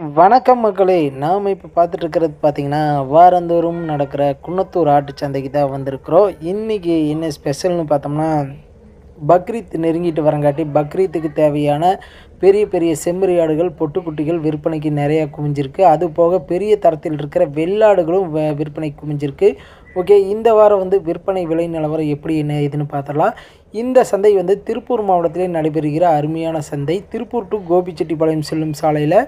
வணக்கம் மக்களே நாம் இப்போ பார்த்துட்டு இருக்கிறது பார்த்தீங்கன்னா வாரந்தோறும் நடக்கிற குன்னத்தூர் ஆட்டுச் சந்தைக்கு தான் வந்திருக்கிறோம். இன்றைக்கி என்ன ஸ்பெஷல்னு பார்த்தோம்னா பக்ரீத் நெருங்கிட்டு வரங்காட்டி பக்ரீத்துக்கு தேவையான பெரிய பெரிய செம்மறி ஆடுகள் பொட்டுக்குட்டிகள் விற்பனைக்கு நிறையா குவிஞ்சிருக்கு. அது போக பெரிய தரத்தில் இருக்கிற வெள்ளாடுகளும் வ- விற்பனைக்கு குவிஞ்சிருக்கு. ஓகே இந்த வாரம் வந்து விற்பனை விலை நிலவரம் எப்படி என்ன ஏதுன்னு பார்த்துடலாம். இந்த சந்தை வந்து திருப்பூர் மாவட்டத்திலே நடைபெறுகிற அருமையான சந்தை. திருப்பூர் டு கோபிச்செட்டிப்பாளையம் செல்லும் சாலையில்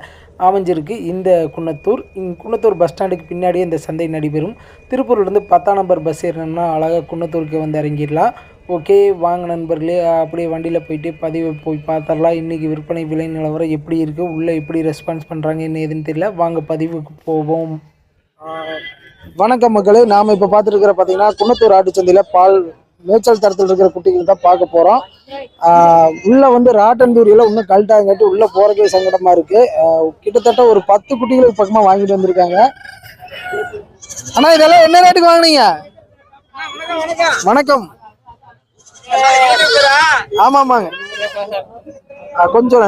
அமைஞ்சிருக்கு இந்த குன்னத்தூர். இங் குன்னத்தூர் பஸ் ஸ்டாண்டுக்கு பின்னாடியே இந்த சந்தை நடைபெறும். திருப்பூர்லேருந்து பத்தாம் நம்பர் பஸ் ஏறினோம்னா அழகாக குன்னத்தூருக்கு வந்து இறங்கிடலாம். ஓகே வாங்க நண்பர்களே அப்படியே வண்டியில் போயிட்டு பதிவை போய் பார்த்துடலாம். இன்றைக்கி விற்பனை விலை நிலவரம் எப்படி இருக்குது உள்ளே எப்படி ரெஸ்பான்ஸ் பண்ணுறாங்க என்ன ஏதுன்னு தெரியல. வாங்க பதிவுக்கு போவோம். வணக்கம் மக்களே நாம் இப்போ பார்த்துருக்கிற பார்த்தீங்கன்னா குன்னத்தூர் ஆட்டுச்சந்தையில் பால் மேய்ச்சல் தரத்தில் இருக்கிற குட்டிகள் தான் பார்க்க போகிறோம் உள்ளே வந்து ராட்டந்தூரியில் இன்னும் கழட்டாங்கட்டி உள்ளே போகிறக்கே சங்கடமாக இருக்குது கிட்டத்தட்ட ஒரு பத்து குட்டிகளுக்கு பக்கமாக வாங்கிட்டு வந்திருக்காங்க. அண்ணா இதெல்லாம் என்ன ரேட்டுக்கு வாங்குனீங்க? வணக்கம். ஆமா ஆமாங்க கொஞ்சம்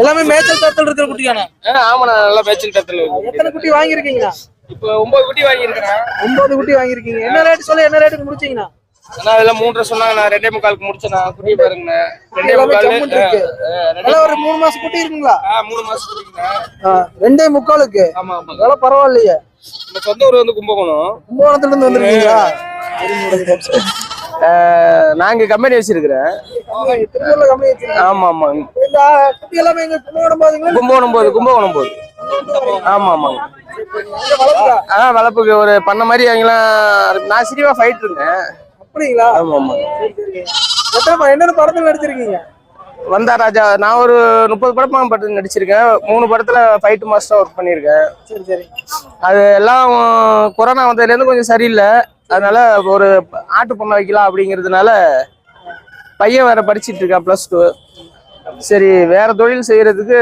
எல்லாமே மேய்ச்சல் தரத்தில் இருக்கிற குட்டியாண்ணா ஆமாண்ணா நல்லா மேய்ச்சல் தரத்துல இருக்கு. எத்தனை குட்டி வாங்கியிருக்கீங்கண்ணா இப்போ ஒன்பது குட்டி வாங்கியிருக்கிறேன் ஒன்பது குட்டி வாங்கியிருக்கீங்க. என்ன ரேட் சொல்ல என்ன ரேட்டுக்கு முடிச்சீங்கண்ணா? ஆனா அதெல்லாம் மூன்றரை சொன்னாங்க நான் ரெண்டே முக்காலுக்கு முடிச்சேண்ணா. குட்டி பாருங்கண்ணா. ரெண்டே முக்கால் ஒரு மூணு மாசம் குட்டி இருக்குங்களா? மூணு மாசம் குட்டிங்கண்ணா ஆ, ரெண்டே முக்காலுக்கு? ஆமா ஆமா. அதெல்லாம் பரவாயில்லையே. நம்ம சொந்த ஊர் வந்து கும்பகோணம். கும்பகோணத்துல இருந்து வந்திருக்கீங்களா நாங்க கம்பெனி வச்சிருக்கிறேன். ஆமா ஆமா கும்பகோணம் போகுது கும்பகோணம் போகுது. ஆமா ஆமாங்க. ஆ வளர்ப்புக்கு ஒரு பண்ண மாதிரி அவங்களாம் நான் சிரிவா ஃபைட் இருந்தேன். அப்படிங்களா? ஆமா ஆமா. என்னென்ன படத்துல நடிச்சிருக்கீங்க? வந்தா ராஜா நான் ஒரு முப்பது படம் பட்டு நடிச்சிருக்கேன். மூணு படத்துல ஃபைட் மாஸ்டர் ஒர்க் பண்ணியிருக்கேன். சரி சரி. அது எல்லாம் கொரோனா வந்ததுலேருந்து கொஞ்சம் சரியில்லை. அதனால ஒரு ஆட்டு பண்ண வைக்கலாம் அப்படிங்கிறதுனால பையன் வேற படிச்சிட்டு இருக்கான் ப்ளஸ் டூ சரி வேற தொழில் செய்யறதுக்கு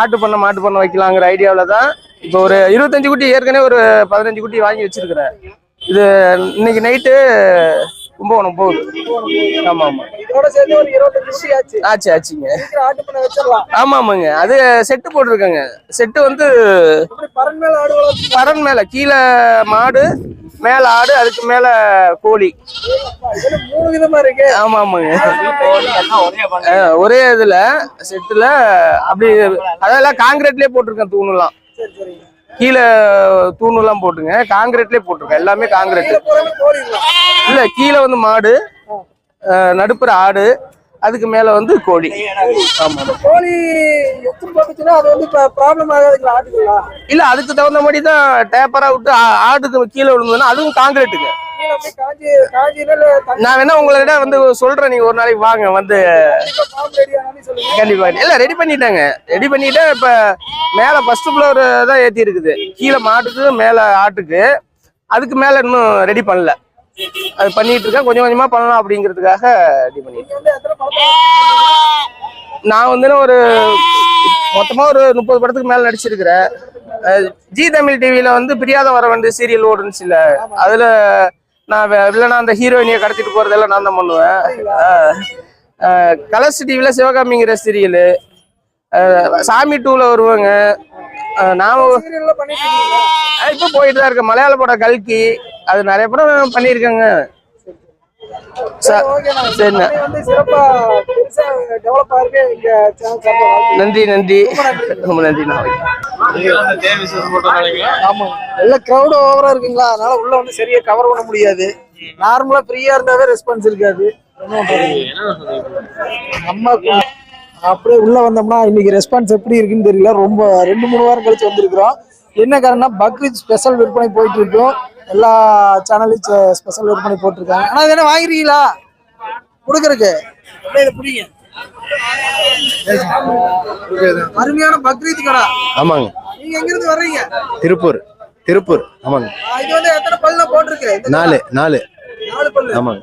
ஆட்டு பண்ண மாட்டு பண்ண வைக்கலாங்கிற ஐடியாவில் தான் இப்போ ஒரு இருபத்தஞ்சு குட்டி ஏற்கனவே ஒரு பதினஞ்சு குட்டி வாங்கி வச்சிருக்கிறேன். இது இன்னைக்கு நைட்டு கும்பகோணம் போகுது. ஆமா ஆமா. இதோட சேர்த்து ஒரு இருபத்தஞ்சு ஆச்சு. ஆச்சு ஆச்சுங்க. ஆட்டு பண்ண வச்சிடலாம். ஆமா ஆமாங்க. அது செட்டு போட்டிருக்காங்க. செட்டு வந்து பறன் மேல ஆடு பரன் மேல கீழே மாடு மேல ஆடு அதுக்கு மேல கோழி. மூணு விதமா இருக்கு. ஆமா ஆமாங்க. ஒரே இதுல செட்டுல அப்படி அதெல்லாம் காங்கிரீட்லயே போட்டிருக்கேன் தூணுலாம். சரி சரி. கீழே தூணுலாம் போட்டுங்க. காங்கிரீட்லயே போட்டிருக்கேன். எல்லாமே காங்கிரீட் இல்ல கீழே வந்து மாடு நடுப்புற ஆடு அதுக்கு மேல வந்து கோழி. கோழி இல்ல அதுக்கு தகுந்த மாதிரி தான் டேப்பரா விட்டு ஆடுக்கு கீழே விழுந்ததுன்னா அதுவும் காங்கிரீட்டுக்கு. நான் வேணா உங்கள்கிட்ட வந்து சொல்றேன். நீங்க ஒரு நாளைக்கு வாங்க வந்து கண்டிப்பா இல்ல ரெடி பண்ணிட்டாங்க. ரெடி பண்ணிட்டு இப்ப மேல ஃபர்ஸ்ட் ஃப்ளோர் தான் ஏத்தி இருக்குது. கீழே மாட்டுக்கு மேல ஆட்டுக்கு. அதுக்கு மேல இன்னும் ரெடி பண்ணல. அது பண்ணிட்டு இருக்கேன். கொஞ்சம் கொஞ்சமா பண்ணலாம் அப்படிங்கிறதுக்காக ரெடி பண்ணிட்டு நான் வந்து ஒரு மொத்தமா ஒரு முப்பது படத்துக்கு மேல நடிச்சிருக்கிறேன் ஜி தமிழ் டிவில வந்து பிரியாத வர வந்து சீரியல் ஓடுனுச்சுல அதுல நான் வே- இல்லைன்னா அந்த ஹீரோயினியை கடத்திட்டு போறதெல்லாம் நான் தான் பண்ணுவேன். கலர்ஸ் டிவில சிவகாமிங்கிற சீரியலு சாமி டூல வருவாங்க. நான் இப்ப போயிட்டு தான் இருக்கேன். மலையாள படம் கல்கி. அது நிறைய படம் பண்ணியிருக்கேங்க. சரிண்ணா. நன்றி நன்றி. ரொம்ப நன்றிண்ணா ஆமா. நல்ல கிரௌட் ஓவரா இருக்குங்களா? அதனால உள்ள வந்து சரியா கவர் பண்ண முடியாது. நார்மலா ஃப்ரீயா இருந்தாவே ரெஸ்பான்ஸ் இருக்காது? நம்ம அப்படியே உள்ள வந்தோம்னா இன்னைக்கு ரெஸ்பான்ஸ் எப்படி இருக்குன்னு தெரியல. ரொம்ப ரெண்டு மூணு வாரம் கழிச்சு வந்திருக்கிறோம். என்ன காரணம்னா பக்ரீத் ஸ்பெஷல் விற்பனை போயிட்டு இருக்கோம். எல்லா சேனலையும் ஸ்பெஷல் விற்பனை போட்டிருக்காங்க. ஆனா இது என்ன வாங்கிருக்கீங்களா? இதை பிடிங்க. அருமையான பக்ரீத் கடை. ஆமாங்க. நீங்க எங்க இருந்து வர்றீங்க? திருப்பூர். திருப்பூர். ஆமாங்க. இது வந்து எத்தனை பல்ல போட்டிருக்கு? நாலு நாலு. நாலு பல்லு. ஆமாங்க.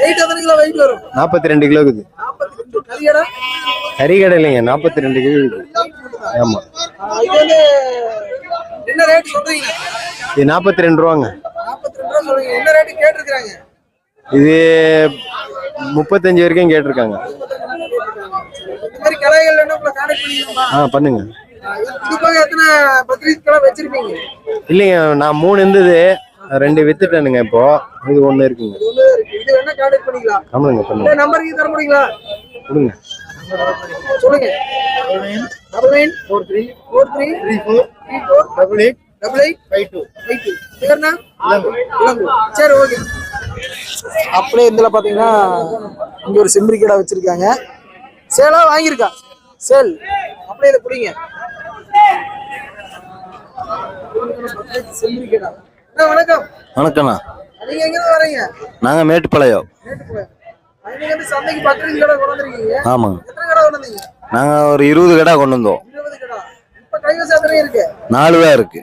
வெயிட் எத்தனை கிலோ? வெயிட் வரும். நாற்பத்தி ரெண்டு கிலோ இருக்குது. கறி கடை? இல்லைங்க நாற்பத்தி ரெண்டு கிலோ இருக்குது. ஆமாம் இது வந்து என்ன ரேட் சொல்றீங்க? இது நாற்பத்தி ரெண்டு ரூபாங்க. நாற்பத்தி ரெண்டு ரூபா சொல்றீங்க. என்ன ரேட்டு கேட்டிருக்காங்க இது முப்பத்தஞ்சு வரைக்கும் கேட்டிருக்காங்க. ஆ பண்ணுங்க. இல்லைங்க நான் மூணு இருந்தது. ரெண்டு வித்துட்டேனுங்க இப்போ. இது ஒண்ணு இருக்குங்க. ஆமாங்க பண்ணுங்க. இந்த நம்பருக்கு தர முடியுங்களா? கொடுங்க. சொல்லுங்க double nine four three four three three four three four double eight double eight five two five two Ilango சரி ஓகே அப்படியே இதில் பார்த்தீங்கன்னா இங்கே ஒரு செம்பரி கடை வச்சிருக்காங்க. சேலா வாங்கியிருக்கா. சேல். அப்படியே இதை பிடிங்க செம்பரி கடை. வணக்கம். வணக்கண்ணா நீங்க எங்க வரீங்க? நாங்க மேட்டுப்பாளையம். மேட்டுப்பாளையம். ஆமாங்க எத்தனை கடை கொண்டு வந்தீங்க நாங்க ஒரு இருபது கடை கொண்டு வந்தோம். நாலு தான் இருக்கு.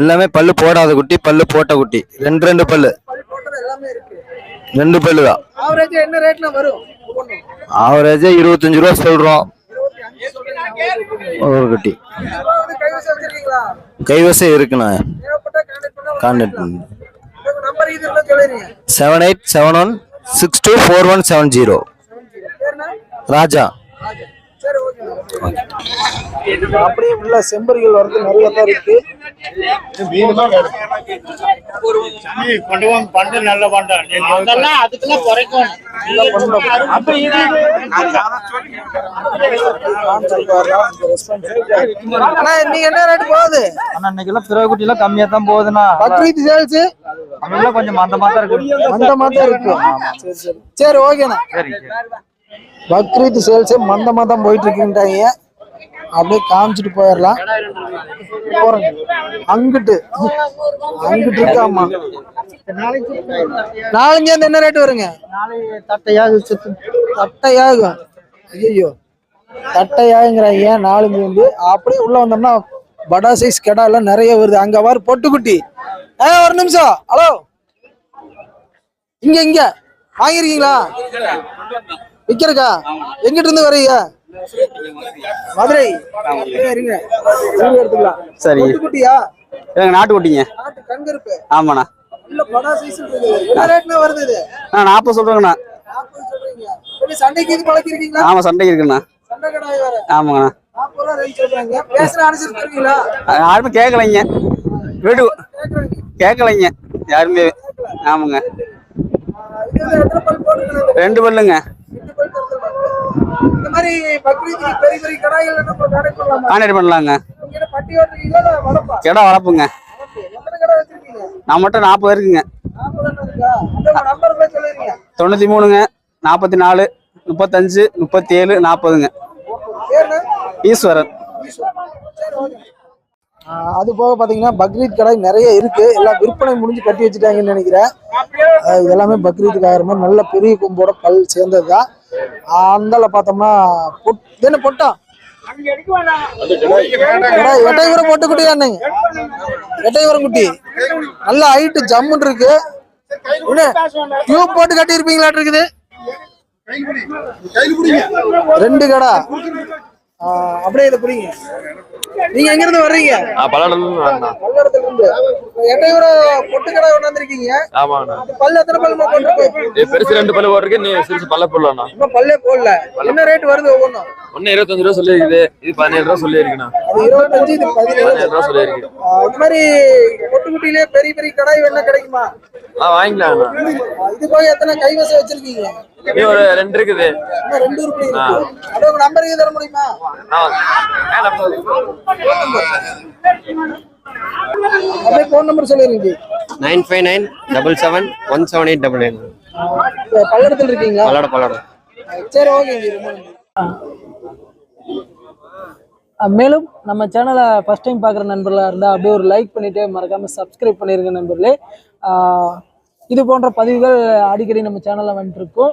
எல்லாமே பல்லு போடாத குட்டி பல்லு போட்ட குட்டி. ரெண்டு ரெண்டு பல்லு. ரெண்டு பல்லு தான். ஆவரேஜ் இருபத்தஞ்சு ரூபா சொல்றோம். ஒரு குட்டி. கைவசம் இருக்குண்ணா. கான்டாக்ட் பண்ணா. Seven eight seven one six two four one seven zero Raja. அப்படியே உள்ள செம்பரிகள் வரது நிறைய தான் இருக்கு. அண்ணா நீங்க என்ன ரேட் போகுது? பிறகு குட்டிலாம் கம்மியா தான் போகுதுண்ணா. பக்ரீத் சேல்ஸ் அதெல்லாம் கொஞ்சம் மந்தமா தான் இருக்கு. மந்தமா தான் இருக்கு. சரி சரி. சரி ஓகேண்ணா சரி பக்ரீத் சேல்ஸ் மந்தமா தான் போயிட்டு இருக்குன்றாங்க அப்படியே காமிச்சிட்டு போயிடலாம். அங்கிட்டு. அங்கிட்டு இருக்காமா நாலஞ்சு அந்த என்ன ரேட் வருங்க? தட்டையாக சுத்து தட்டையாகும். ஐயோ தட்டையாகுங்கிறாங்க. நாலஞ்சு வந்து அப்படியே உள்ள வந்தோம்னா படா சைஸ் கெடா எல்லாம் நிறைய வருது. அங்க வாரு பொட்டுக்குட்டி. ஏ ஒரு நிமிஷம். ஹலோ. இங்க இங்க. வாங்கிருக்கீங்களா விக்கிறக்கா? எங்கிட்ட இருந்து வரீங்க? மதுரை. இருங்க. எடுத்துக்கலாம். சரி. எனக்கு நாட்டு குட்டிங்க கண்கருப்பு ஆமாண்ணா நாற்பது சொல்றேங்கண்ணா. சண்டைக்கு இது பழக்கிருக்கீங்களா ஆமா சண்டைக்கு இருக்குண்ணா. ஆமாங்கண்ணா. யாருமே கேட்கலைங்க வீடு. கேட்கலைங்க யாருமே. ஆமாங்க. ரெண்டு பல்லுங்க. கான்டாக்ட் பண்ணலாங்க. கிடா வளர்ப்புங்க. நான் மட்டும் நாற்பது இருக்குங்க. தொண்ணூற்றி மூணுங்க நாற்பத்தி நாலு முப்பத்தஞ்சு முப்பத்தி ஏழு நாற்பதுங்க. ஈஸ்வரன். அது போக பாத்தீங்கன்னா பக்ரீத் கடை நிறைய இருக்கு. எல்லாம் விற்பனை முடிஞ்சு கட்டி வச்சுட்டாங்கன்னு நினைக்கிறேன். இது எல்லாமே பக்ரீத்துக்கு ஆகிற மாதிரி நல்ல பெரிய கொம்போட பல் சேர்ந்ததுதான். அந்தால பார்த்தோம்னா பொட் என்ன பொட்டா? எட்டைபுரம் பொட்டு என்னங்க எட்டைபுரம் குட்டி. நல்ல ஹைட்டு ஜம்முன்னு இருக்கு. டியூப் போட்டு கட்டி இருப்பீங்களாட்டு இருக்குது ரெண்டு கடா. அப்படியே இதை புரியுங்க நீங்க எங்க இருந்து வர்றீங்க பல்லடத்துல இருந்து எட்டைபுரம் பொட்டு கடை கொண்டாந்துருக்கீங்க ஆமாண்ணா. பல்லு எத்தனை பல்லு இது பெருசு ரெண்டு பல்லு போடுறதுக்கு நீ சிறுசு பல்ல போடலாம்ண்ணா இன்னும் பல்லே போடல. என்ன ரேட் வருது ஒவ்வொன்றும்? ஒன்னு இருபத்தஞ்சு ரூபா சொல்லியிருக்குது. இது பதினேழு ரூபா சொல்லியிருக்குண்ணா. அது இருபத்தஞ்சு இது பதினேழு. ரூபா இது மாதிரி பொட்டுக்குட்டியிலே பெரிய பெரிய கடாய் வேணா கிடைக்குமா? ஆ வாங்கிக்கலாம்ண்ணா ஆஹ் இது போக எத்தனை கைவசம் வச்சிருக்கீங்க? ஒரு ரெண்டு இருக்குது. ரெண்டு இருக்கு. நம்பர் தர முடியுமா? அப்படியே ஃபோன் நம்பர் சொல்லிருங்க nine five nine double seven one seven eight double nine பல்லடத்துல இருக்கீங்களா? பல்லட பல்லட. சரி ஓகே மேலும் நம்ம சேனலை ஃபஸ்ட் டைம் பார்க்குற நண்பர்களாக இருந்தால் அப்படியே ஒரு லைக் பண்ணிவிட்டு மறக்காமல் சப்ஸ்கிரைப் பண்ணிருங்க நண்பர்களே. இது போன்ற பதிவுகள் அடிக்கடி நம்ம சேனலில் வந்துட்டு இருக்கோம்.